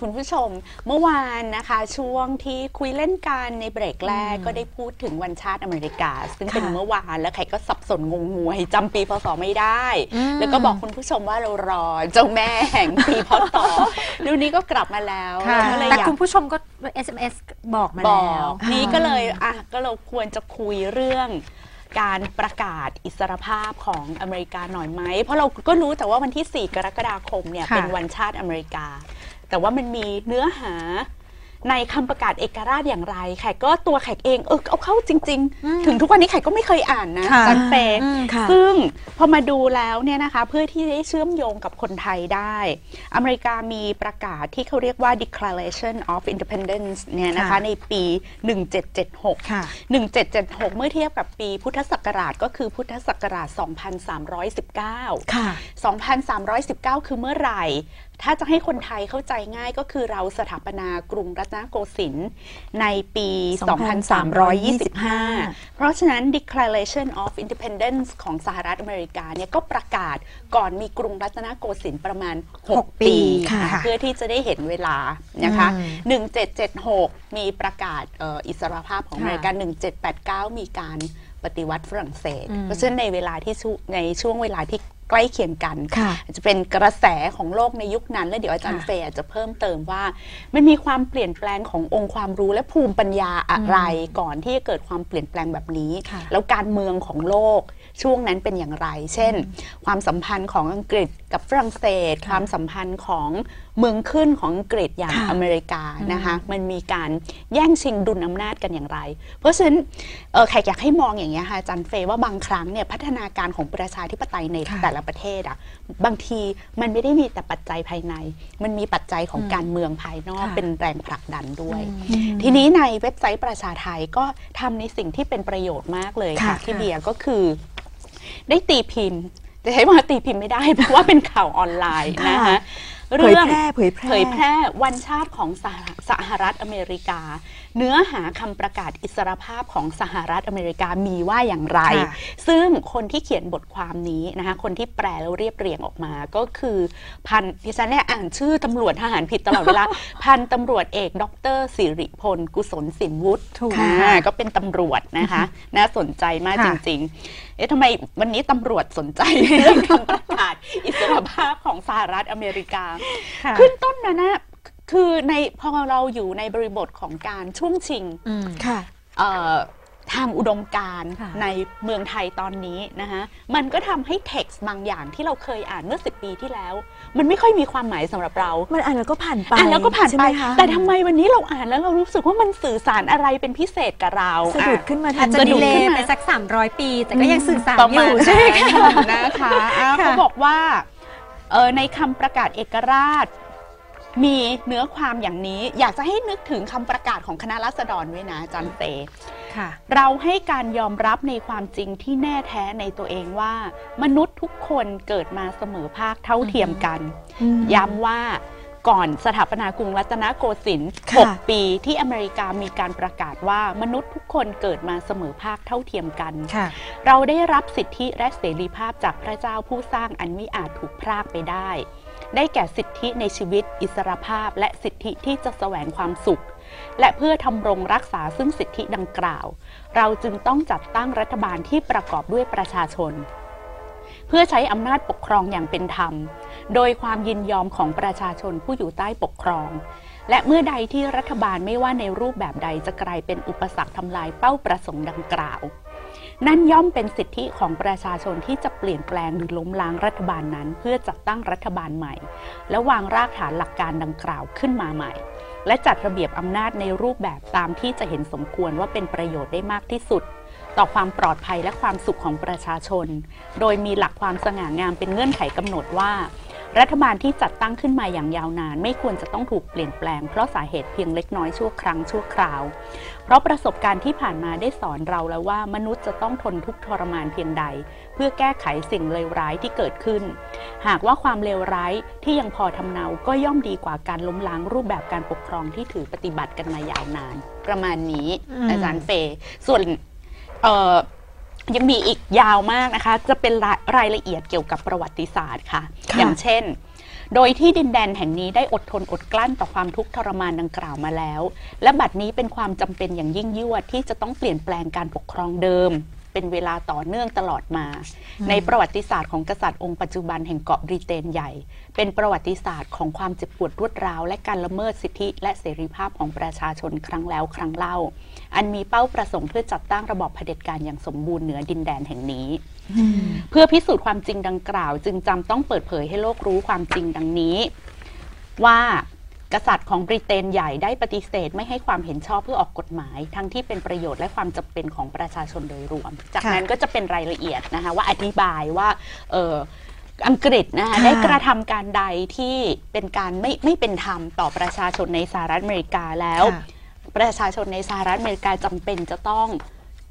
คุณผู้ชม เมื่อวานนะคะ ช่วงที่คุยเล่นกันในเบรกแรกก็ได้พูดถึงวันชาติอเมริกา ซึ่งเป็นค่ะเมื่อวานแล้วใครก็สับสนงงงวยจำปีพศไม่ได้อืมแล้วก็บอกคุณผู้ชมว่าเรารอเจ้าแม่แห่งปีพศดูนี้ก็กลับมาแล้วค่ะก็เลยแต่อยากคุณผู้ชมก็ SMS บอกมาบแล้อวกนี้ก็เลยอะก็เราควรจะคุยเรื่องการประกาศอิสรภาพของอเมริกาหน่อยไหม เพราะเราก็รู้แต่ว่าวันที่ 4 กรกฎาคมเนี่ยค่ะเป็นวันชาติอเมริกา แต่ว่ามันมีเนื้อหาในคำประกาศเอกราชอย่างไรแขกก็ตัวแขกเองเออเอาเข้าจริง ๆ ถึงทุกวันนี้แขกก็ไม่เคยอ่านนะค่ะจันเฟย์อืมค่ะซึ่งพอมาดูแล้วเนี่ยนะคะ เพื่อที่จะได้เชื่อมโยงกับคนไทยได้ อเมริกามีประกาศที่เขาเรียกว่า Declaration of Independence เนี่ยนะคะค่ะในปี 1776ค่ะ1776 เมื่อเทียบกับปีพุทธศักราชก็คือพุทธศักราช 2319ค่ะ2,319 คือเมื่อไหร่ ถ้าจะให้คนไทยเข้าใจง่ายก็คือเราสถาปนากรุงรัตนโกสินทร์ในปี 2325 เพราะฉะนั้น Declaration of Independence ของสหรัฐอเมริกาเนี่ยก็ประกาศก่อนมีกรุงรัตนโกสินทร์ประมาณหก6ปีปีค่ะนะคะเพื่อที่จะได้เห็นเวลานะคะอืม1776 มีประกาศเอ่ออิสรภาพของอเมริกา 1789 มีการปฏิวัติฝรั่งเศสอืมเพราะฉะนั้นในเวลาที่ช่วงในช่วงเวลาที่ ใกล้เคียงกันค่ะจะเป็นกระแสของโลกในยุคนั้น แล้วเดี๋ยวอาจารย์ค่ะเฟย์อาจจะเพิ่มเติมว่า มันมีความเปลี่ยนแปลงขององค์ความรู้และภูมิปัญญาอะไรก่อนที่จะเกิดความเปลี่ยนแปลงแบบนี้ค่ะแล้วการเมืองของโลกช่วงนั้นเป็นอย่างไร เช่น ความสัมพันธ์ของอังกฤษกับฝรั่งเศสค่ะความสัมพันธ์ของเมืองขึ้นของอังกฤษอย่างค่ะอเมริกานะคะ มันมีการแย่งชิงดุลอำนาจกันอย่างไร เพราะฉะนั้นเอ่อแขกอยากให้มองอย่างนี้ยค่ะอาจันเฟย์ว่าบางครั้งเนี่ยพัฒนาการของประชาธิปไตยในค่ะแต่ละประเทศอะบางทีมันไม่ได้มีแต่ปัจจัยภายใน มันมีปัจจัยของการเมืองภายนอกค่ะเป็นแรงผลักดันด้วยอืมทีนี้ในเว็บไซต์ประชาไทยก็ทำในสิ่งที่เป็นประโยชน์มากเลยค่ะค่ะที่เบียร์ก็คือ ได้ตีพิมพ์จะใช้ว่าตีพิมพ์ไม่ได้เพราะว่าเป็นข่าวออนไลน์นะคะค่ะเรื่องเผยแพร่เผยแพร่เผยแพร่วันชาติของสหสหรัฐอเมริกา เนื้อหาคำประกาศอิสรภาพของสหรัฐอเมริกามีว่าอย่างไรค่ะซึ่งคนที่เขียนบทความนี้นะคะคนที่แปลแล้วเรียบเรียงออกมา ก็คือพันดิฉันเนี่ยอ่านชื่อตำรวจทหารผิดตลอดเวลา พันตำรวจเอก ดรสิริพล กุศลสินวุฒิถูกอ่าค่ะก็เป็นตำรวจนะคะ น่าสนใจมากจค่ะริง ๆ เอ๊ะทำไมวันนี้ตำรวจสนใจเรื่องคำประกาศอิสรภาพของสหรัฐอเมริกาค่ะขึ้นต้นนะนะ คือในพอเราอยู่ในบริบทของการช่วงชิงอืมค่ะเอ่อทางอุดมการณ์ค่ะในเมืองไทยตอนนี้นะคะมันก็ทำให้เท็กซ์บางอย่างที่เราเคยอ่านเมื่อ 10 ปีที่แล้ว มันไม่ค่อยมีความหมายสำหรับเรา มันอ่านแล้วก็ผ่านไปอ่านแล้วก็ผ่านใช่ไปไหมคะแต่ทำไมวันนี้เราอ่านแล้วเรารู้สึกว่ามันสื่อสารอะไรเป็นพิเศษกับเราสะดุดอะขึ้นมาทัอาจนจะสะดุดีดเลขึ้นย์มาไปสัก 300 ปี แต่ก็ยังสื่อสารประอมายู่ณใช่ไหมนั้นคะนะคะอะค่ะเขาบอกว่าเออในคำประกาศเอกราช มีเนื้อความอย่างนี้อยากจะให้นึกถึงคำประกาศของคณะรัษฎรด้วยนะอาจันเตค่ะเราให้การยอมรับในความจริงที่แน่แท้ในตัวเองว่า มนุษย์ทุกคนเกิดมาเสมอภาคเท่าเทียมกันอืมย้ำว่าก่อนสถาปนากรุงรัตนโกสินทร์ค่ะ6ปีที่อเมริกามีการประกาศว่ามนุษย์ทุกคนเกิดมาเสมอภาคเท่าเทียมกันค่ะเราได้รับสิทธิและเสรีภาพจากพระเจ้าผู้สร้างอันมิอาจถูกพรากไปได้ ได้แก่สิทธิในชีวิต อิสรภาพ และสิทธิที่จะแสวงความสุข และเพื่อทำรงรักษาซึ่งสิทธิดังกล่าว เราจึงต้องจัดตั้งรัฐบาลที่ประกอบด้วยประชาชน เพื่อใช้อำนาจปกครองอย่างเป็นธรรม โดยความยินยอมของประชาชนผู้อยู่ใต้ปกครอง และเมื่อใดที่รัฐบาลไม่ว่าในรูปแบบใดจะกลายเป็นอุปสรรคทำลายเป้าประสงค์ดังกล่าว นั่นย่อมเป็นสิทธิของประชาชนที่จะเปลี่ยนแปลงหรือล้มล้างรัฐบาลนั้น เพื่อจัดตั้งรัฐบาลใหม่ และวางรากฐานหลักการดังกล่าวขึ้นมาใหม่ และจัดระเบียบอำนาจในรูปแบบตามที่จะเห็นสมควรว่าเป็นประโยชน์ได้มากที่สุด ต่อความปลอดภัยและความสุขของประชาชน โดยมีหลักความสง่างามเป็นเงื่อนไขกำหนดว่า รัฐบาลที่จัดตั้งขึ้นมาอย่างยาวนาน ไม่ควรจะต้องถูกเปลี่ยนแปลง เพราะสาเหตุเพียงเล็กน้อยชั่วครั้งชั่วคราว เพราะประสบการณ์ที่ผ่านมาได้สอนเราแล้วว่ามนุษย์จะต้องทนทุกข์ทรมานเพียงใด เพื่อแก้ไขสิ่งเลวร้ายที่เกิดขึ้น หากว่าความเลวร้ายที่ยังพอทำเนา ก็ย่อมดีกว่าการล้มล้างรูปแบบการปกครองที่ถือปฏิบัติกันมายาวนาน ประมาณนี้อืมอาจารย์เฟย์ส่วนเอ่อ ยังมีอีกยาวมากนะคะ จะเป็นรายรายละเอียดเกี่ยวกับประวัติศาสตร์ค่ะ ค่ะ อย่างเช่น โดยที่ดินแดนแห่งนี้ได้อดทนอดกลั้นต่อความทุกข์ทรมานดังกล่าวมาแล้ว และบัดนี้เป็นความจำเป็นอย่างยิ่งยวดที่จะต้องเปลี่ยนแปลงการปกครองเดิม เป็นเวลาต่อเนื่องตลอดมา ในประวัติศาสตร์ของกษัตริย์องค์ปัจจุบันแห่งเกาะบริเตนใหญ่ เป็นประวัติศาสตร์ของความเจ็บปวดรวดร้าวและการละเมิดสิทธิและเสรีภาพของประชาชนครั้งแล้วครั้งเล่า อันมีเป้าประสงค์เพื่อจัดตั้งระบอบเผด็จการอย่างสมบูรณ์เหนือดินแดนแห่งนี้ เพื่อพิสูจน์ความจริงดังกล่าว จึงจำต้องเปิดเผยให้โลกรู้ความจริงดังนี้ ว่ากษัตริย์ของบริเตนใหญ่ได้ปฏิเสธ ไม่ให้ความเห็นชอบเพื่อออกกฎหมาย ทั้งที่เป็นประโยชน์และความจำเป็นของประชาชนโดยรวม จากค่ะนั้นก็จะเป็นรายละเอียดนะคะว่าอธิบายว่าเอออังกฤษนะคะค่ะได้กระทำการใดที่เป็นการไม่ไม่เป็นธรรมต่อประชาชนในสหรัฐอเมริกาแล้วค่ะ ประชาชนในสหรัฐอเมริกาจำเป็นจะต้อง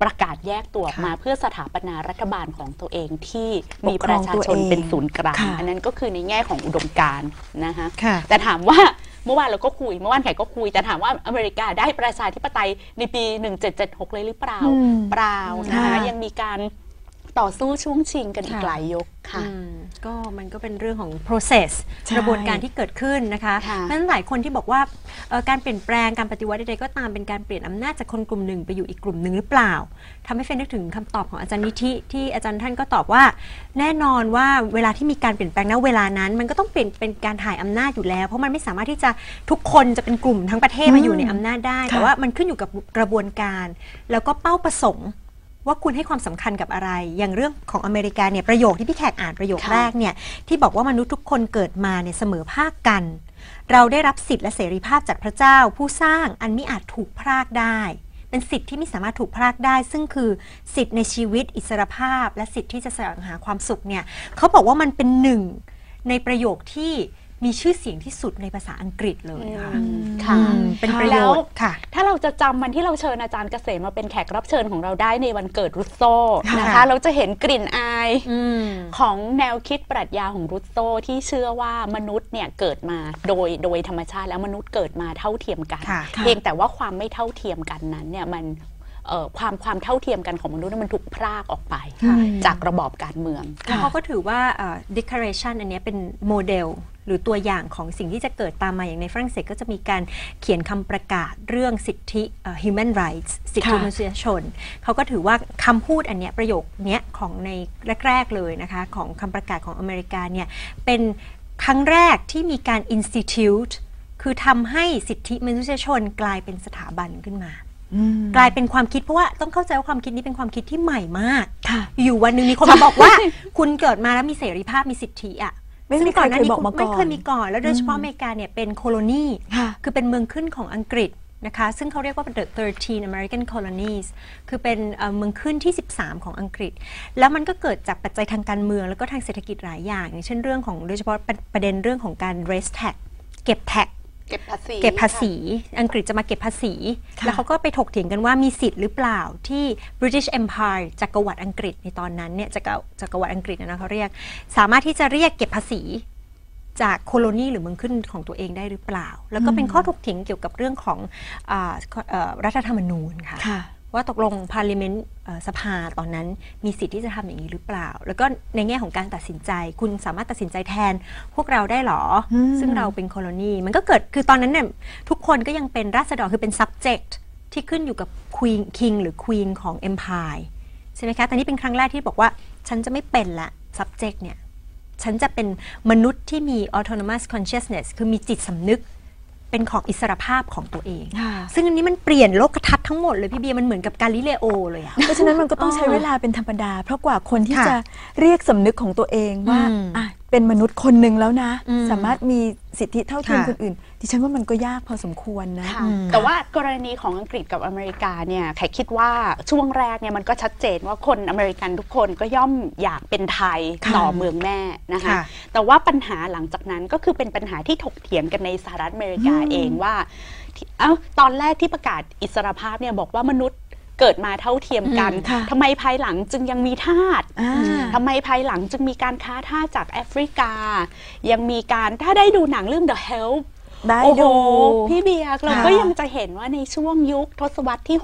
ประกาศแยกตัวออกมาค่ะเพื่อสถาปนารัฐบาลของตัวเองที่ปมีกคปรระองชาตัวชนเองเป็นศูนย์กลางค่ะอันนั้นก็คือในแง่ของอุดมการณ์นะคะค่ะแต่ถามว่าเมื่อวานเราก็คุยเมื่อวานแขกก็คุยแต่ถามว่าอเมริกาได้ประชาธิปไตยในปี 1776 เลยหรือเปล่าอืมเปล่านะคะค่ะยังมีการต่อสู้ช่วงชิงกันอีกค่ะหลายยกค่ะอืม ก็มันก็เป็นเรื่องของ process ใช่กระบวนการที่เกิดขึ้นนะคะค่ะเพราะฉะนั้นหลายคนที่บอกว่าเอ่อการเปลี่ยนแปลงการปฏิวัติใดๆก็ตามเป็นการเปลี่ยนอำนาจจากคนกลุ่มหนึ่งไปอยู่อีกกลุ่มหนึ่งหรือเปล่าทำให้เฟนนึกถึงคำตอบของอาจารย์นิธิที่อาจารย์ท่านก็ตอบว่า แน่นอนว่าเวลาที่มีการเปลี่ยนแปลงณเวลานั้น มันก็ต้องเปลี่ยนเป็นการถ่ายอำนาจอยู่แล้ว เพราะมันไม่สามารถที่จะทุกคนจะเป็นกลุ่มทั้งประเทศมาอยู่ในอำนาจได้ แต่ว่ามันขึ้นอยู่กับกระบวนการ แล้วก็เป้าประสงค์ ว่าคุณให้ความสำคัญกับอะไร อย่างเรื่องของอเมริกาเนี่ยประโยคที่พี่แขกอ่านประโยคคแรกเนี่ยที่บอกว่ามนุษย์ทุกคนเกิดมาเนี่ยเสมอภาคกัน เราได้รับสิทธิและเสรีภาพจากพระเจ้า ผู้สร้างอันมิอาจถูกพรากได้ เป็นสิทธิที่ไม่สามารถถูกพรากได้ ซึ่งคือสิทธิในชีวิตอิสรภาพ และสิทธิที่จะแสวงหาความสุขเนี่ยเขาบอกว่ามันเป็นหนึ่งในประโยคที่ มีชื่อเสียงที่สุดในภาษาอังกฤษเลยค่ะอืมค่ะอืมเป็นประโยชน์ค่ะ ถ้าเราจะจำวันที่เราเชิญอาจารย์เกษมมาเป็นแขกรับเชิญของเราได้ในวันเกิดรุสโซนะค่ะคะเราจะเห็นกลิ่นอายอืมของแนวคิดปรัชญาของรุสโซที่เชื่อว่ามนุษย์เนี่ยเกิดมาโดยโดยธรรมชาติแล้วมนุษย์เกิดมาเท่าเทียมกันค่ะเพียงแต่ว่าความไม่เท่าเทียมกันนั้นเนี่ยมันเอ่อ ความความเท่าเทียมกันของมนุษย์เนยมันถูกพรากออกไปค่ะจากระบอบการเมืองแล้วเขาก็ถือว่าเอ่อ declaration อันเนี้ยเป็นโมเดลหรือตัวอย่างของสิ่งที่จะเกิดตามมาอย่างในฝรั่งเศสก็จะมีการเขียนคำประกาศเรื่องสิทธิเอ่อ human rights สิทธิค่ะมนุษยชน เขาก็ถือว่าคำพูดอันเนี้ยประโยคเนี้ยของในแรก ๆ เลยนะคะ ของคำประกาศของอเมริกาเนี่ยเป็นครั้งแรกที่มีการ institute คือทำให้สิทธิมนุษยชนกลายเป็นสถาบันขึ้นมาอืม กลายเป็นความคิดเพราะว่าต้องเข้าใจว่าความคิดนี้เป็นความคิดที่ใหม่มากค่ะอยู่วันหนึ่งมีคนมาบอกว่า คุณเกิดมาแล้วมีเสรีภาพมีสิทธิอะไม่มีซึ่งก่อนหน้านี้ใครเคยบอกมาก่อนไม่เคยมีก่อน แล้วโดยเฉพาะอเมริกาเนี่ยเป็นโคโลนีค่ะคือเป็นเมืองขึ้นของอังกฤษนะคะซึ่งเขาเรียกว่า the 13 American colonies คือเป็นเอ่อเมืองขึ้นที่ 13 ของอังกฤษ แล้วมันก็เกิดจากปัจจัยทางการเมือง แล้วก็ทางเศรษฐกิจหลายอย่าง อย่างเช่นเรื่องของโดยเฉพาะประประเด็นเรื่องของการ raise tax เก็บ tax เก็บภาษีเก็บภาษี อังกฤษจะมาเก็บภาษีค่ะแล้วเขาก็ไปถกเถียงกันว่ามีสิทธิ์หรือเปล่าที่ British Empire จักรวรรดิอังกฤษในตอนนั้นเนี่ยจักรจักรวรรดิอังกฤษนะนะเขาเรียก สามารถที่จะเรียกเก็บภาษีจากโคโลนีหรือเมืองขึ้นของตัวเองได้หรือเปล่า แล้วก็เป็นข้อถกเถียงเกี่ยวกับเรื่องของอาเอ่อรัฐธรรมนูญค่ะค่ะ ว่าตกลงพาร์ลิเมนต์สภาตอนนั้นมีสิทธิ์ที่จะทำอย่างนี้หรือเปล่า แล้วก็ในแง่ของการตัดสินใจ คุณสามารถตัดสินใจแทนพวกเราได้หรออืมซึ่งเราเป็นโคโลนีมันก็เกิดคือตอนนั้นเนี่ยทุกคนก็ยังเป็นราษฎรคือเป็น subject ที่ขึ้นอยู่กับ queen king หรือ queen ของ empire ใช่ไหมคะแต่นี่เป็นครั้งแรกที่บอกว่า ฉันจะไม่เป็นละ subject เนี่ยฉันจะเป็นมนุษย์ที่มี autonomous consciousness คือมีจิตสำนึก เป็นของอิสรภาพของตัวเองค่ะซึ่งอันนี้มันเปลี่ยนโลกทัศน์ทั้งหมดเลยพี่เบียร์มันเหมือนกับการลิเลโอเลยอะเพราะฉะนั้นมันก็ต้องใช้อ๋อเวลาเป็นธรรมดา เพราะกว่าคนที่ค่ะจะเรียกสำนึกของตัวเองว่าอืมอะเป็นมนุษย์คนหนึ่งแล้วนะอืมสามารถมีสิทธิเท่าเทียมค่ะคนอื่น ดิฉันว่ามันก็ยากพอสมควรนะค่ะอืมแต่ว่ากรณีของอังกฤษกับอเมริกาเนี่ยแขกคิดว่าช่วงแรกเนี่ยมันก็ชัดเจนว่าคนอเมริกันทุกคนก็ย่อมอยากเป็นไทยค่ะต่อเมืองแม่นะคะค่ะแต่ว่าปัญหาหลังจากนั้นก็คือเป็นปัญหาที่ถกเถียงกันในสหรัฐอเมริกาอืมเองว่าที่เอ้าตอนแรกที่ประกาศอิสรภาพเนี่ยบอกว่ามนุษย์เกิดมาเท่าเทียมกันอืมค่ะทำไมภายหลังจึงยังมีทาสอ่าทำไมภายหลังจึงมีการค้าทาสจากแอฟริกา ยังมีการถ้าได้ดูหนังเรื่อง The Help ได้โอ้โหดูพี่เบียร์เราค่ะก็ยังจะเห็นว่าในช่วงยุคทศวรรษที่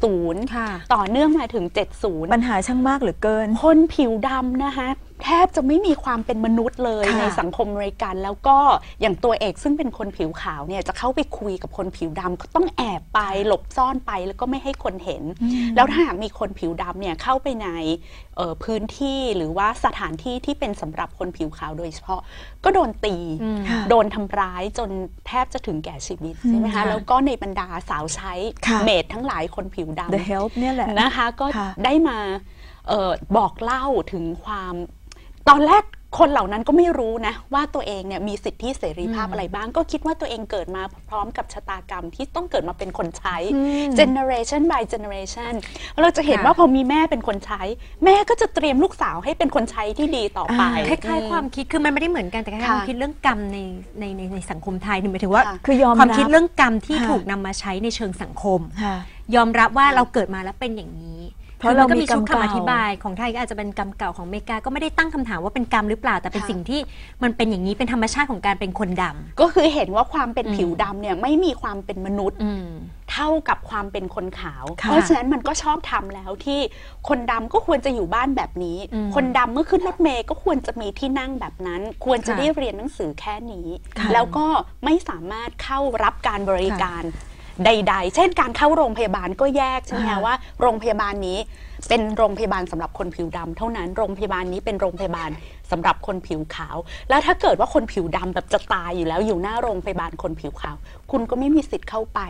60ค่ะต่อเนื่องมาถึง 70 ปัญหาช่างมากเหลือเกิน คนผิวดำนะคะ แทบจะไม่มีความเป็นมนุษย์เลยค่ะในสังคมอเมริกัน แล้วก็อย่างตัวเอกซึ่งเป็นคนผิวขาวเนี่ยจะเข้าไปคุยกับคนผิวดำก็ต้องแอบไปหลบซ่อนไปแล้วก็ไม่ให้คนเห็น แล้วถ้าหากมีคนผิวดำเนี่ยเข้าไปในเอ่อพื้นที่หรือว่าสถานที่ที่เป็นสำหรับคนผิวขาวโดยเฉพาะ ก็โดนตีอืมค่ะโดนทำร้ายจนแทบจะถึงแก่ชีวิตใช่ไหมคะค่ะแล้วก็ในบรรดาสาวใช้ค่ะเมดทั้งหลายคนผิวดำ The Help เนี่ยแหละนะคะก็ค่ะได้มาเออบอกเล่าถึงความ ตอนแรกคนเหล่านั้นก็ไม่รู้นะ ว่าตัวเองเนี่ยมีสิทธิเสรีภาพอืมอะไรบ้าง ก็คิดว่าตัวเองเกิดมาพร้อมกับชะตากรรมที่ต้องเกิดมาเป็นคนใช้อืม generation by generation เราจะเห็นค่ะว่าพอมีแม่เป็นคนใช้ แม่ก็จะเตรียมลูกสาวให้เป็นคนใช้ที่ดีต่อไปอ่าคล้ายๆความคิดคือมันไม่ได้เหมือนกันแต่คล้ายๆค่ะความคิดเรื่องกรรมในในในในสังคมไทยหมายถึงว่าค่ะคือยอมความรับคิดเรื่องกรรมที่ค่ะถูกนำมาใช้ในเชิงสังคมค่ะยอมรับว่าเราเกิดมาแล้วเป็นอย่างนี้ เพราะคือมันก็เรามีมีชุดกรรมคำอเก่าธิบายของไทยก็อาจจะเป็นกรรมเก่าของอเมริกาก็ไม่ได้ตั้งคำถามว่าเป็นกรรมหรือเปล่า แต่เป็นค่ะสิ่งที่มันเป็นอย่างนี้เป็นธรรมชาติของการเป็นคนดำก็คือเห็นว่าความเป็นอืมผิวดำเนี่ยไม่มีความเป็นมนุษย์อืมเท่ากับความเป็นคนขาวค่ะเพราะฉะนั้นมันก็ชอบทำแล้วที่คนดำก็ควรจะอยู่บ้านแบบนี้อืมคนดำเมื่อขึ้นรถเมย์ก็ควรจะมีที่นั่งแบบนั้น ควรจะค่ะได้เรียนหนังสือแค่นี้ค่ะแล้วก็ไม่สามารถเข้ารับการบริการ ใด ๆ เช่นการเข้าโรงพยาบาลก็แยกใช่ไหมค่ะคะว่าโรงพยาบาลนี้เป็นโรงพยาบาลสำหรับคนผิวดำเท่านั้นโรงพยาบาลนี้เป็นโรงพยาบาลสำหรับคนผิวขาว แล้วถ้าเกิดว่าคนผิวดำแบบจะตายอยู่แล้วอยู่หน้าโรงพยาบาลคนผิวขาว คุณก็ไม่มีสิทธิ์เข้าไป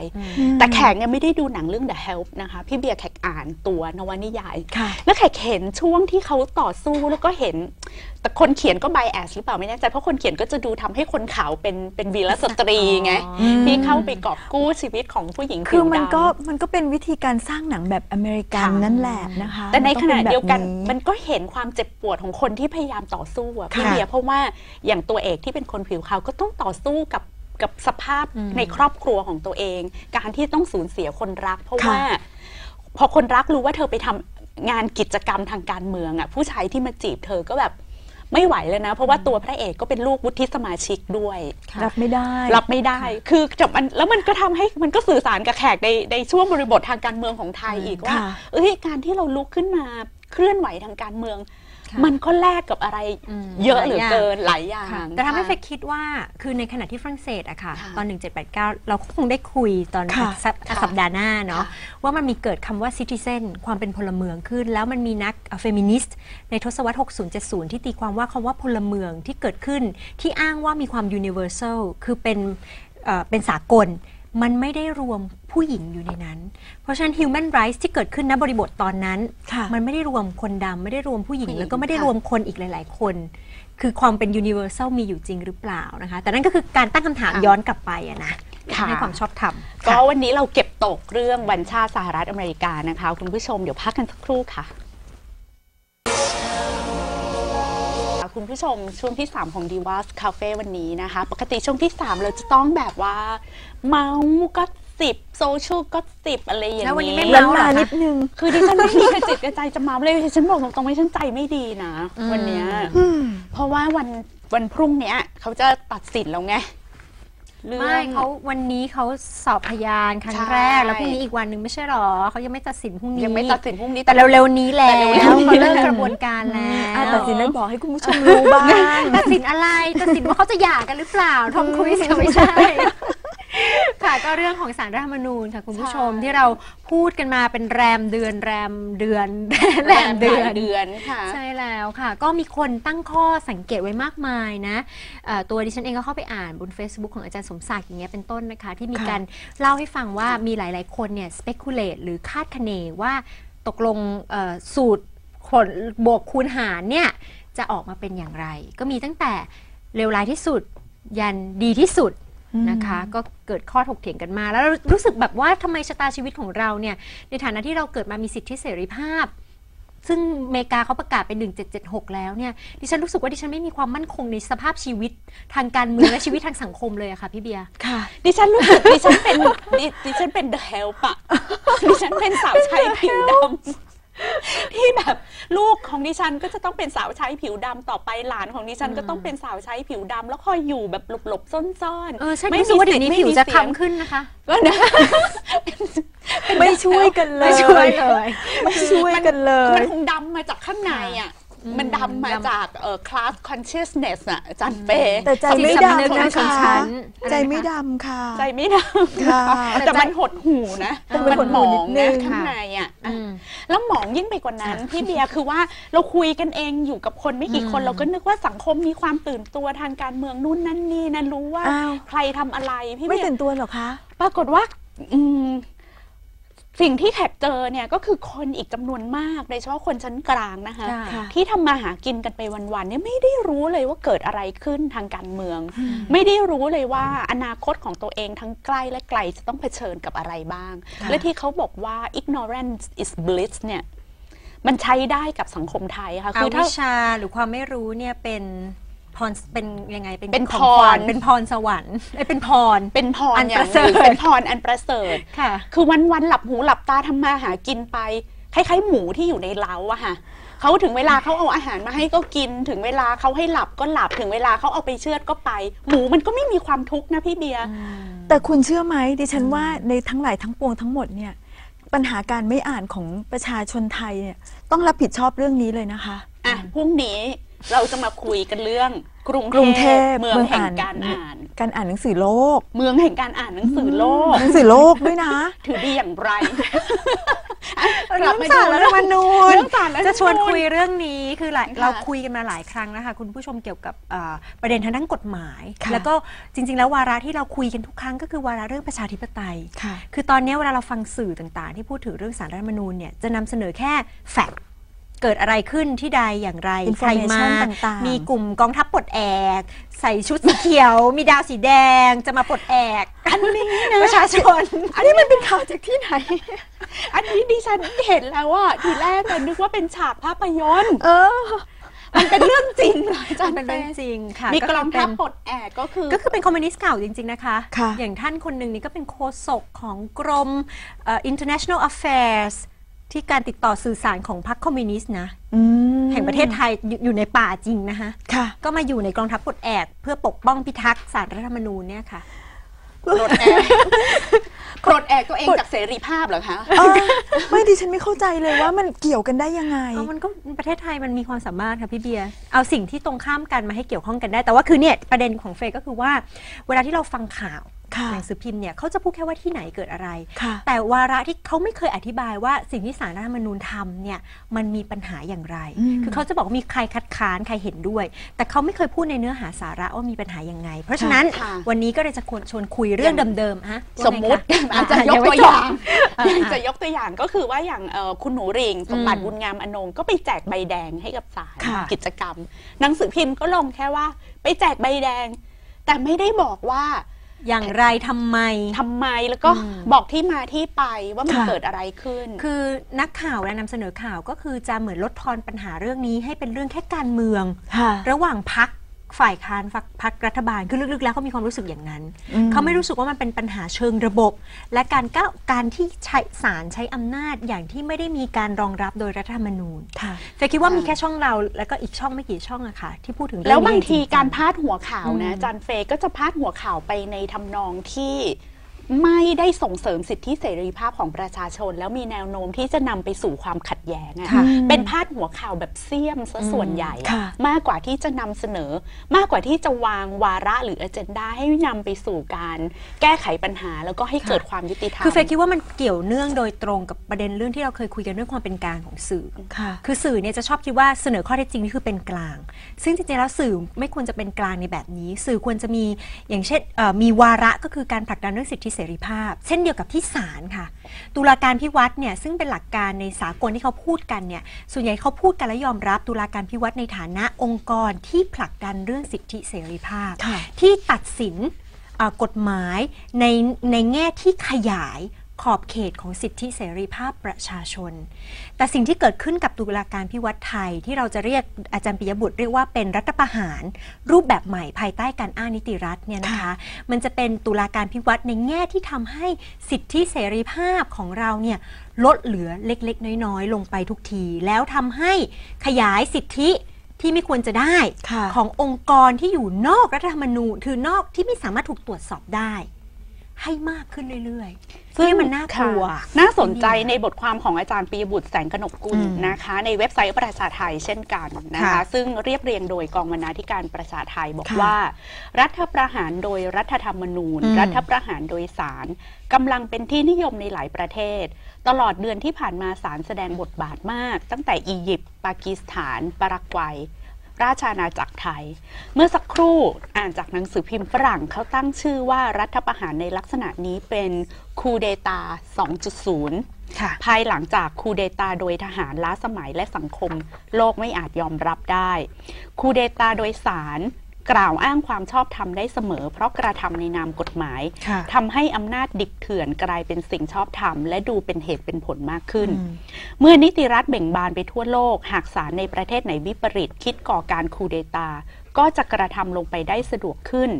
แต่แขกเนี่ยไม่ได้ดูหนังเรื่อง The Help นะคะ พี่เบียร์แขกอ่านตัวนวนิยายค่ะแล้วแขกเห็นช่วงที่เขาต่อสู้แล้วก็เห็น แต่คนเขียนก็ไบแอสหรือเปล่าไม่แน่ใจ เพราะคนเขียนก็จะดูทำให้คนขาวเป็นเป็นวีรสตรีไงอ๋อที่เข้าไปกอบกู้ชีวิตของผู้หญิงคืผิอวมันดำก็มันก็เป็นวิธีการสร้างหนังแบบอเมริกันค่ะนั่นแหละนะคะแต่ในขณะมัต้องป็เดียวกันแบบมันก็เห็นความเจ็บปวดของคนที่พยายามต่อสู้อะพี่ค่ะเบียร์เพราะว่าอย่างตัวเอกที่เป็นคนผิวขาวก็ต้องต่อสู้กับกับสภาพอืมในครอบครัวของตัวเอง การที่ต้องสูญเสียคนรัก เพราะค่ะว่าพอคนรักรู้ว่าเธอไปทำงานกิจกรรมทางการเมืองอะผู้ชายที่มาจีบเธอก็แบบ ไม่ไหวเลยนะ เพราะว่าตัวพระเอกก็เป็นลูกวุฒิสมาชิกด้วยค่ะรับไม่ได้ รับไม่ได้ คือจะมันแล้วมันก็ทำให้มันก็สื่อสารกับแขกในในช่วงบริบททางการเมืองของไทยอีกว่าค่ะเอ้ยการที่เราลุกขึ้นมาเคลื่อนไหวทางการเมืองค่ะ มันก็แลกกับอะไรอืมเยอะเหลือเกินหลายอย่างค่ะแต่ทำให้เฟค่ะกคิดว่าคือในขณะที่ฝรั่งเศสอะค่ะค่ะตอน 1789 เราก็คงได้คุยตอนค่ะสัปค่ะสัปดาห์หน้าเนาะค่ะว่ามันมีเกิดคำว่า citizen ความเป็นพลเมืองขึ้น แล้วมันมีนักเฟมินิสต์ในทศวรรษ 60-70 ที่ตีความว่าคำว่าพลเมืองที่เกิดขึ้น ที่อ้างว่ามีความ universal คือเป็นเอ่อเป็นสากล มันไม่ได้รวมผู้หญิงอยู่ในนั้น เพราะฉะนั้น human rights ที่เกิดขึ้นณบริบทตอนนั้นค่ะมันไม่ได้รวมคนดำไม่ได้รวมผู้หญิงผู้หญิงแล้วก็ไม่ได้ค่ะรวมคนอีกหลาย ๆ คน คือความเป็น universal มีอยู่จริงหรือเปล่านะคะ แต่นั่นก็คือการตั้งคำถามย้อนกลับไปอะนะค่ะให้ความชอบธรรมก็ค่ะวันนี้เราเก็บตกเรื่องวันชาติสหรัฐอเมริกานะคะ คุณผู้ชมเดี๋ยวพักกันสักครู่ค่ะ คุณผู้ชมช่วงที่ 3 ของ d ีว a s Cafe วันนี้นะคะ ปกติช่วงที่ 3 เราจะต้องแบบว่า เมาส์ก็สิบโซเชียลก็สิบอะไรอย่างนี้แล้ววันนี้ไม่ลันเมาเหรอลาคะนิดนึง คือดิฉันไม่มีกระจิตกระใจจะเมาเลยฉันบอกตรงๆว่าฉันใจไม่ดีนะอืมวันเนี้ยเพราะว่าวันวันพรุ่งเนี้ยเขาจะตัดสินแล้วไง เรื่อง ไม่เขาวันนี้เขาสอบพยานครั้งใช่ แรก แล้วพรุ่งนี้อีกวันหนึ่งไม่ใช่หรอเขายังไม่ตัดสินพรุ่งนี้ยังไม่ตัดสินพรุ่งนี้แต่เร็วๆนี้แล้วแต่เร็วๆนี้เขาเริ่มกระบวนการแล้วอะตัดสินแล้วบอกให้คุณผู้ชมรู้บ้าง ตัดสินอะไรตัดสินว่าเขาจะหย่ากันหรือเปล่าทอมครูซไม่ใช่ ค่ะก็เรื่องของสารรัฐธรรมนูญค่ะคุณผู้ชมใช่ที่เราพูดกันมาเป็นแรมเดือนแรมเดือนแรมเดือนเดือนค่ะใช่แล้วค่ะ ก็มีคนตั้งข้อสังเกตไว้มากมายนะเอ่อตัวดิฉันเองก็เข้าไปอ่านบน Facebook ของอาจารย์สมศักดิ์อย่างเงี้ยเป็นต้นนะคะ ที่มีค่ะการเล่าให้ฟังว่ามีหลาย ๆ คนเนี่ย speculate หรือคาดคะเนว่าตกลงเอ่อสูตรผลบวกคูณหารเนี่ยจะออกมาเป็นอย่างไร ก็มีตั้งแต่เลวร้ายที่สุดยันดีที่สุด นะคะ ก็เกิดข้อถกเถียงกันมา แล้วรู้สึกแบบว่าทำไมชะตาชีวิตของเราเนี่ยในฐานะที่เราเกิดมามีสิทธิเสรีภาพ ซึ่งอเมริกาเขาประกาศเป็น 1776 แล้วเนี่ยดิฉันรู้สึกว่าดิฉันไม่มีความมั่นคงในสภาพชีวิตทางการเมืองและชีวิตทางสังคมเลยอะค่ะพี่เบียร์ค่ะ ดิฉันรู้สึกดิฉันเป็นดิดิฉันเป็น the help อะดิฉันเป็นสาวใช้ผิวดำ ที่แบบลูกของดิฉันก็จะต้องเป็นสาวใช้ผิวดำต่อไปหลานของดิฉันก็ต้องเป็นสาวใช้ผิวดำแล้วคอยอยู่แบบหลบๆซ่อนๆเออใช่ไม่รู้สึกว่าเดี๋ยวสิทนี้ธิ์ผิวไม่มีจะเสียงคล้ำขึ้นนะคะก็นะเป็นเป็นไม่ช่วยกันเลยไม่ช่วยเลยไม่ช่วยกันเลคือมัยนคงดำมาจากข้างในอะอื มมันดำมาดำจากเอ่อ class consciousness อะอาจันเปแต่ใจไม่จิตสำนึกดำนะนะชนคะชั้นใจไม่ดำค่ะ ใจไม่ดำค่ะแต่มันหดหูนะแต่มันมันหมองหดหูนิดนึนะง ข้างในอะอืม แล้วหมองยิ่งไปกว่านั้นพี่เบียร์คือว่าเราคุยกันเองอยู่กับคนไม่กี่คนอืมเราก็นึกว่าสังคมมีความตื่นตัวทางการเมืองนู่นนั่นนี่นะรู้ว่าอ้าว ใครทำอะไรพี่ไม่เบียตื่ร์นตัวหรอคะ ปรากฏว่าอืม สิ่งที่แขกเจอเนี่ยก็คือคนอีกจำนวนมากโดยเฉพาะคนชั้นกลางนะคะค่ะที่ทำมาหากินกันไปวันๆเนี่ยไม่ได้รู้เลยว่าเกิดอะไรขึ้นทางการเมือง ไม่ได้รู้เลยว่าอนาคตของตัวเองทั้งใกล้และไกลจะต้องเผชิญกับอะไรบ้างค่ะและที่เขาบอกว่า ignorance is bliss เนี่ยมันใช้ได้กับสังคมไทยค่ะอคือถ้าวิชชาหรือความไม่รู้เนี่ยเป็น พรเป็นยังไงเป็นเป็นของพรขวัญเป็นพรสวรรค์เอ้ยเป็นพรเป็นพรอันอย่างประเสริหฐนึ่งเป็นพรอันประเสริฐค่ะ คือวันวันๆหลับหูหลับตาทำมาหากินไปคล้ายๆหมูที่อยู่ในเล้าอะค่ะเขาถึงเวลาเขาเอาอาหารมาให้ก็กิน ถึงเวลาเขาให้หลับก็หลับถึงเวลาเขาเอาไปเชือดก็ไป หมูมันก็ไม่มีความทุกข์นะพี่เบียร์แต่คุณเชื่อไหมดิฉันว่าในทั้งหลายทั้งปวงทั้งหมดเนี่ยปัญหาการไม่อ่านของประชาชนไทยเนี่ยต้องรับผิดชอบเรื่องนี้เลยนะคะอะพรุ่งนี้ เราจะมาคุยกันเรื่องกรุงกรุงเทพเมืองแห่งการอ่าน การอ่านหนังสือโลก เมืองแห่งการอ่านหนังสือโลกหนังสือโลกด้วยนะ ถือดีอย่างไรอะกเรื่ลัอบงมาสาดูรรัฐเรื่ธรรมนูญเรื่องสารรัฐธรรมนูญจะชวนคุยเรื่องนี้คือหลายค่ะเราคุยกันมาหลายครั้งนะคะ คุณผู้ชมเกี่ยวกับเอ่อประเด็นทางด้านกฎหมายค่ะแล้วก็จริง ๆ แล้ววาระที่เราคุยกันทุกครั้งก็คือวาระเรื่องประชาธิปไตยค่ะคือตอนนี้เวลาเราฟังสื่อต่างๆ ที่พูดถึงเรื่องสารรัฐธรรมนูญเนี่ยจะนำเสนอแค่แฟกต์ เกิดอะไรขึ้นที่ใดอย่างไรใครมา Information ต่างๆมีกลุ่มกองทัพปลดแอก ใส่ชุดสีเขียว มีดาวสีแดงจะมาปลดแอกอันนี้นะประชาชน อันนี้มันเป็นข่าวจากที่ไหน อันนี้ดิฉันเห็นแล้วว่าทีแรกเนี่ยนึกว่าเป็นฉากภาพยนตร์เออมันเป็นเรื่องจริงเหรออาจารย์เป็นเรื่องจริงค่ะมีกคืลองทัพเป็นปลดแอกก็คือ ก็คือเป็นคอมมิวนิสต์เก่าจริง ๆ นะคะค่ะอย่างท่านคนหนึ่งนี่ก็เป็นโฆษกของกรมเอ่อ international affairs ที่การติดต่อสื่อสารของพรรคคอมมิวนิสต์นะอืมแห่งประเทศไทยอยู่อยู่ในป่าจริงนะคะค่ะก็มาอยู่ในกองทัพปลดแอกเพื่อปกป้องพิทักษ์สารรัฐธรรมนูญเนี่ยค่ะปลดแอกปลดแอกตัวเองจากเสรีภาพเหรอคะเออไม่ดิฉันไม่เข้าใจเลยว่ามันเกี่ยวกันได้ยังไงเอามันก็ประเทศไทยมันมีความสามารถค่ะพี่เบียร์เอาสิ่งที่ตรงข้ามกันมาให้เกี่ยวข้องกันได้ แต่ว่าคือเนี่ยประเด็นของเฟยก็คือว่า เวลาที่เราฟังข่าวค่ะ หนังสือพิมพ์เนี่ยเขาจะพูดแค่ว่าที่ไหนเกิดอะไรค่ะแต่วาระที่เขาไม่เคยอธิบายว่าสิ่งที่สารรัฐธรรมนูญทำเนี่ยมันมีปัญหาอย่างไรอืมคือเขาจะบอกว่ามีใครคัดค้านใครเห็นด้วย แต่เขาไม่เคยพูดในเนื้อหาสาระว่ามีปัญหาอย่างไง เพราะฉะนั้นค่ะวันนี้ก็เลยจะควรชวนคุยเรื่องเดิมๆฮะว่าไงคะสมมุติอาจจะยกงไม่ตัวอย่างอ่าอยากจะยกตัวอย่างก็คือว่าอย่างเอ่อคุณหนูริงสมบัติอืมบุญงามอนงก็ไปแจกใบแดงให้กับศาลค่ะกิจกรรม หนังสือพิมพ์ก็ลงแค่ว่า ไปแจกใบแดง แต่ไม่ได้บอกว่า อย่างไรทำไมทำไมแล้วก็อืมบอกที่มาที่ไปว่ามันค่ะเกิดอะไรขึ้น คือนักข่าวเวลานำเสนอข่าวก็คือจะเหมือนลดทอนปัญหาเรื่องนี้ให้เป็นเรื่องแค่การเมืองค่ะระหว่างพัก ฝ่ายค้านฝักพักรัฐบาลคือลึกๆ แล้วเขามีความรู้สึกอย่างนั้นอืมเขาไม่รู้สึกว่ามันเป็นปัญหาเชิงระบบ และการก้าวการที่ใช้ศาลใช้อำนาจอย่างที่ไม่ได้มีการรองรับโดยรัฐธรรมนูญค่ะเฟยคิดว่ามีแค่ช่องเราแล้วก็อีกช่องไม่กี่ช่องอะค่ะ ที่พูดถึงเรื่แล้อวงนี้บางทีจงๆการพาดหัวข่าวนะอืมอาจันเฟยก็จะพาดหัวข่าวไปในทำนองที่ ไม่ได้ส่งเสริมสิทธิเสรีภาพของประชาชน แล้วมีแนวโน้มที่จะนำไปสู่ความขัดแย้งอะค่ะเป็นพาดหัวข่าวแบบเสี้ยมซะส่วนใหญ่อะค่ะมากกว่าที่จะนำเสนอ มากกว่าที่จะวางวาระหรืออเจนดาให้นำไปสู่การแก้ไขปัญหา แล้วก็ให้เกิดความยุติธรรมคือเฟยคิดว่ามันเกี่ยวเนื่องโดยตรงกับประเด็นเรื่องที่เราเคยคุยกันเรื่องความเป็นกลางของสื่อค่ะคือสื่อเนี่ยจะชอบคิดว่าเสนอข้อเท็จจริงนี่คือเป็นกลาง ซึ่งจริงๆแล้วสื่อไม่ควรจะเป็นกลางในแบบนี้ สื่อควรจะมีอย่างเช่นเอ่อมีวาระก็คือการผลักดันเรื่องสิทธิเสรีภาพ เช่นเดียวกับที่ศาลค่ะ ตุลาการพิวัตรเนี่ยซึ่งเป็นหลักการในสากลที่เขาพูดกันเนี่ยส่วนใหญ่เขาพูดกันและยอมรับตุลาการพิวัตรในฐานะองค์กรที่ผลักดันเรื่องสิทธิเสรีภาพค่ะที่ตัดสินเอ่อกฎหมายในในแง่ที่ขยาย ขอบเขตของสิทธิเสรีภาพประชาชน แต่สิ่งที่เกิดขึ้นกับตุลาการพิวัตรไทยที่เราจะเรียกอาจารย์ปิยบุตรเรียกว่าเป็นรัฐประหาร รูปแบบใหม่ภายใต้การอ้างนิติรัฐเนี่ยนะคะ มันจะเป็นตุลาการพิวัตรในแง่ที่ทำให้สิทธิเสรีภาพของเราเนี่ยลดเหลือเล็กๆ น้อยๆ ลงไปทุกที แล้วทำให้ขยายสิทธิที่ไม่ควรจะได้ค่ะขององค์กรที่อยู่นอกรัฐธรรมนูญคือนอกที่ไม่สามารถถูกตรวจสอบได้ ให้มากขึ้นเรื่อยๆซึ่งมันน่ากลัวค่ะน่าสนใจในบทความของอาจารย์ปียบุตรแสงกนกกุลอืมนะคะ ในเว็บไซต์ประชาไทยเช่นกันนะคะค่ะซึ่งเรียบเรียงโดยกองบรรณาธิการประชาไทยบอกค่ะว่า รัฐประหารโดยรัฐธรรมนูญอืมรัฐประหารโดยศาลกำลังเป็นที่นิยมในหลายประเทศ ตลอดเดือนที่ผ่านมาศาลแสดงบทบาทมาก ตั้งแต่อียิปต์ปากีสถานปารากวัย ราชอาณาจักรไทย เมื่อสักครู่อ่านจากหนังสือพิมพ์ฝรั่งเขาตั้งชื่อว่ารัฐประหารในลักษณะนี้เป็นคูเดตา 2.0ค่ะภายหลังจากคูเดตาโดยทหารล้าสมัยและสังคม โลกไม่อาจยอมรับได้ คูเดตาโดยสาร กล่าวอ้างความชอบธรรมได้เสมอ เพราะกระทำในนามกฎหมายค่ะทำให้อำนาจดิบเถื่อนกลายเป็นสิ่งชอบธรรม และดูเป็นเหตุเป็นผลมากขึ้นอืมเมื่อนิติรัฐเบ่งบานไปทั่วโลก หากศาลในประเทศไหนวิปริตคิดก่อการคูเดตาก็จะกระทำลงไปได้สะดวกขึ้น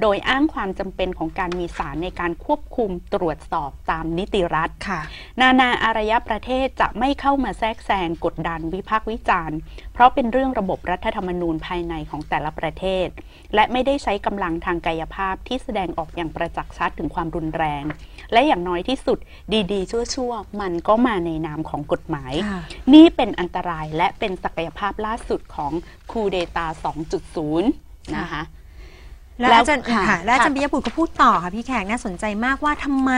โดยอ้างความจำเป็นของการมีศาลในการควบคุมตรวจสอบตามนิติรัฐค่ะนานาอารยประเทศจะไม่เข้ามาแทรกแซงกดดันวิพากษ์วิจารณ์เพราะเป็นเรื่องระบบรัฐธรรมนูญภายในของแต่ละประเทศ และไม่ได้ใช้กำลังทางกายภาพที่แสดงออกอย่างประจักษ์ชัดถึงความรุนแรง และอย่างน้อยที่สุดดีๆ ชั่วๆ มันก็มาในนามของกฎหมายค่ะนี่เป็นอันตรายและเป็นศักยภาพล่าสุดของคูเดตา 2.0 นะคะ แล้วแล้วอาจารย์ค่ะค่ะแล้วอาจารย์ค่ะปิยบุตรก็พูดต่อค่ะพี่แขกน่าสนใจมากว่าทำไม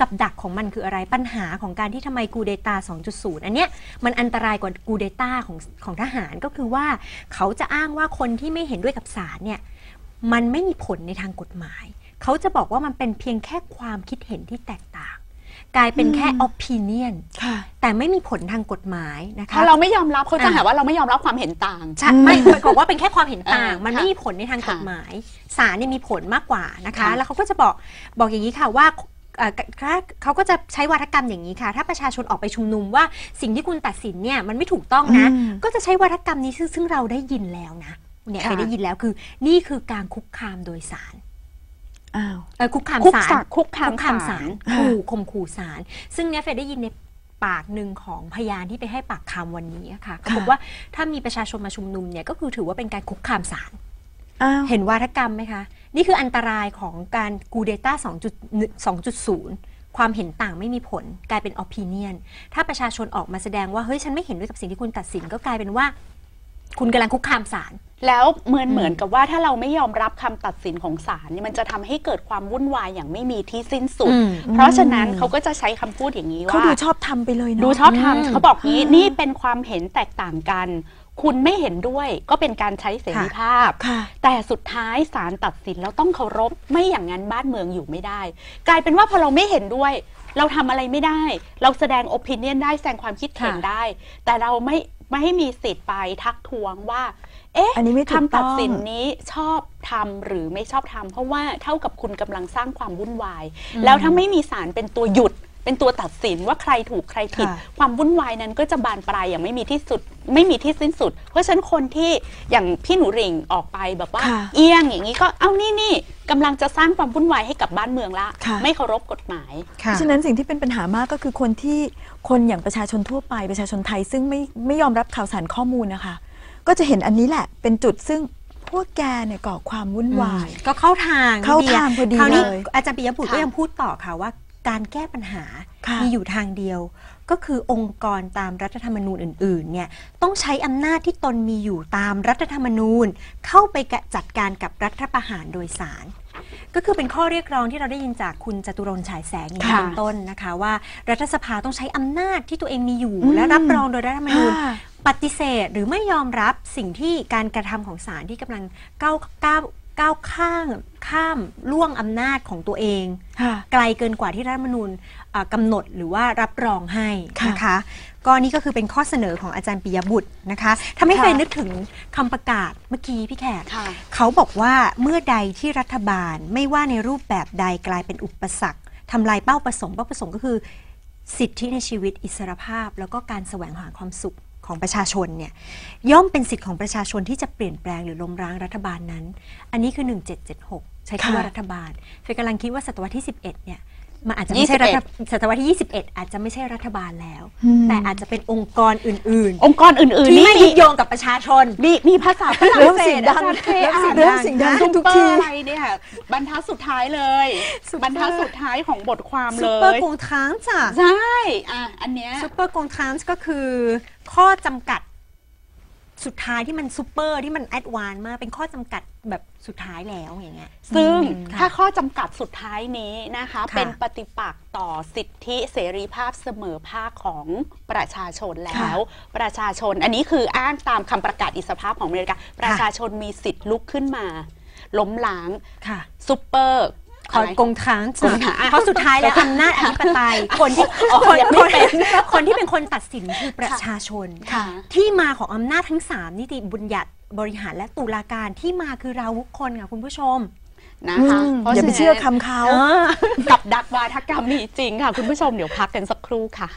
กับดักของมันคืออะไรปัญหาของการที่ทำไมกูเดตา2.0 อันเนี้ยมันอันตรายกว่ากูเดตาของของทหารก็คือว่า เขาจะอ้างว่าคนที่ไม่เห็นด้วยกับศาลเนี่ยมันไม่มีผลในทางกฎหมาย เขาจะบอกว่ามันเป็นเพียงแค่ความคิดเห็นที่แตกต่าง กลายเป็นแค่ opinion ค่ะแต่ไม่มีผลทางกฎหมายนะคะถ้าเราไม่ยอมรับเขาจะอะหาว่าเราไม่ยอมรับความเห็นต่างใช่ไม่บอกว่าเป็นแค่ความเห็นต่างเออมันค่ะไม่มีผลในทางกฎหมายศาลเนี่ยมีผลมากกว่านะคะค่ะแล้วเขาก็จะบอกบอกอย่างนี้ค่ะว่าเอ่อถ้าเขาก็จะใช้วาทกรรมอย่างนี้ค่ะ ถ้าประชาชนออกไปชุมนุมว่าสิ่งที่คุณตัดสินเนี่ยมันไม่ถูกต้องนะอืมก็จะใช้วาทกรรมนี้ซึ่งซึ่งเราได้ยินแล้วนะเนี่ยค่ะเคยได้ยินแล้วคือ นี่คือการคุกคามโดยศาล อ้าวเออคุกคามคุกศาลศาลคุกคามคุกคามศาศาลลขู่ข่มขู่ศาลซึ่งเนี่ยเฟยได้ยินในปากหนึ่งของพยานที่ไปให้ปากคำวันนี้อะค่ะเขาบอกว่าถ้ามีประชาชนมาชุมนุมเนี่ยก็คือถือว่าเป็นการคุกคามศาลอ้าวเห็นวาทกรรมไหมคะ นี่คืออันตรายของการกูเดต้า2.0 ความเห็นต่างไม่มีผล กลายเป็น opinion ถ้าประชาชนออกมาแสดงว่า เฮ้ย ฉันไม่เห็นด้วยกับสิ่งที่คุณตัดสินก็กลายเป็นว่า คุณกำลังคุกคามศาล แล้วเหมือนเหมือนกับว่าถ้าเราไม่ยอมรับคำตัดสินของศาลเนี่ยมันจะทำให้เกิดความวุ่นวายอย่างไม่มีที่สิ้นสุดอืมเพราะฉะนั้นเขาก็จะใช้คำพูดอย่างนี้เขาว่าดูชอบทำไปเลยเนาะดูชอบอืมทำเขาบอกงี้นี่เป็นความเห็นแตกต่างกัน คุณไม่เห็นด้วยก็เป็นการใช้เสรีภาพค่ะแต่สุดท้ายศาลตัดสินแล้วต้องเคารพไม่อย่างนั้นบ้านเมืองอยู่ไม่ได้ กลายเป็นว่าพอเราไม่เห็นด้วย เราทำอะไรไม่ได้ เราแสดง o p i n i o n ได้แสดงความคิดเห็นค่ะได้ แต่เราไม่ไม่ให้มีสิทธิ์ไปทักท้วงว่า เอ๊ะอันนี้ไม่ถูกคำตัดต้องสินนี้ชอบทำหรือไม่ชอบทำเพราะว่าเท่ากับคุณกำลังสร้างความวุ่นวาย แล้วถ้าไม่มีศาลเป็นตัวหยุด เป็นตัวตัดสินว่าใครถูกใครผิดค่ะความวุ่นวายนั้นก็จะบานปลายอย่างไม่มีที่สุดไม่มีที่สิ้นสุด เพราะฉะนั้นคนที่อย่างพี่หนูหริ่งออกไปแบบว่าค่ะเอียงอย่างนี้ก็เอานี่นี่กำลังจะสร้างความวุ่นวายให้กับบ้านเมืองละค่ะไม่เคารพกฎหมาย เพราะฉะนั้นสิ่งที่เป็นปัญหามากก็คือคนที่คนอย่างประชาชนทั่วไปประชาชนไทย ซึ่งไม่ไม่ยอมรับข่าวสารข้อมูลนะคะ ก็จะเห็นอันนี้แหละ เป็นจุดซึ่งพวกแกเนี่ยก่อความวุ่นวาย ก็เข้าทางเข้าพี่บียร์ทางพอดีคราวนี้เลยอาจารย์ปิยบุตรค่ะก็ยังพูดต่อค่ะว่าการแก้ปัญหาค่ะมีอยู่ทางเดียว ก็คือองค์กรตามรัฐธรรมนูญอื่นๆ เนี่ยต้องใช้อำนาจที่ตนมีอยู่ตามรัฐธรรมนูญ เข้าไปกะจัดการกับรัฐประหารโดยศาล ก็คือเป็นข้อเรียกร้องที่เราได้ยินจากคุณจตุรนต์ฉายแสงอย่างนี้ค่ะเป็นต้นนะคะ ว่ารัฐสภาต้องใช้อำนาจที่ตัวเองมีอยู่อืมและรับรองโดยรัฐธรรมนูญค่ะปฏิเสธหรือไม่ยอมรับสิ่งที่การกระทำของศาลที่กำลังก้าวก้าว ก้าวข้างข้ามล่วงอำนาจของตัวเองค่ะไกลเกินกว่าที่รัฐธรรมนูญเอ่อกำหนดหรือว่ารับรองให้ค่ะนะคะก็นี่ก็คือเป็นข้อเสนอของอาจารย์ปิยบุตรนะคะถ้าไม่ค่ะเคยนึกถึงคำประกาศเมื่อกี้พี่แขกค่ะเขาบอกว่าเมื่อใดที่รัฐบาลไม่ว่าในรูปแบบใดกลายเป็นอุปสรรคทำลายเป้าประสงค์เป้าประสงค์ก็คือ สิทธิในชีวิตอิสรภาพ แล้วก็การแสวงหาความสุข ของประชาชนเนี่ยย่อมเป็นสิทธิ์ของประชาชนที่จะเปลี่ยนแปลงหรือล้มล้างรัฐบาลนั้น อันนี้คือ 1776 ใช้คำว่าค่ะรัฐบาลเฟยกำลังคิดว่าศตวรรษที่ 11เนี่ย มันอาจจะไม่ใช่รัฐ21ศตวรรษที่ 21 อาจจะไม่ใช่รัฐบาลแล้วอืมแต่อาจจะเป็นองค์กรอื่นองค์กรอื่นๆๆที่นี่ไม่ยึดโยงกับประชาชน มีมีภาษาฝรั่งเริ่มเศเสียสงดังอาจารย์เคเริ่มอ่านเริ่มเสียงดังซุขึ้ปนทุกเปอทีร์อะไรเนี่ยบรรทัดสุดท้ายเลยซุปเปบอร์รรทัดสุดท้ายของบทความซูเลเปอร์ยกงทรานส์อะใช่อะอันเนี้ยซูเปอร์กงทรานส์ก็คือข้อจำกัด สุดท้ายที่มันซูเปอร์ที่มันแอดวานซ์มากเป็นข้อจำกัดแบบสุดท้ายแล้วอย่างเงี้ย ซึ่งอืมถ้าข้อจำกัดสุดท้ายนี้นะคะ ค่ะเป็นปฏิปักษ์ต่อสิทธิเสรีภาพเสมอภาคของประชาชนแล้ว ประชาชนอันนี้คืออ้างตามคำประกาศอิสรภาพของอเมริกา ประชาชนมีสิทธิ์ลุกขึ้นมา ล้มล้าง ค่ะซุปเปอร์ ขออะไรกงทรานส์กงทรานส์เพราะสุดท้ายแล้วอำนาจอธิปไตยคนที่อ๋อคนยังคไม่นเป็นคนที่เป็นคนตัดสินคือประชาชนค่ะที่มาของอำนาจทั้ง 3 นิติบัญญัติบริหารและตุลาการที่มาคือเราทุกคนค่ะคุณผู้ชมนะคะอืมเพราะอย่าไปฉะนั้นเชื่อคำเขากับดักวาทกรรมมีจริงค่ะ คุณผู้ชมเดี๋ยวพักกันสักครู่ค่ะ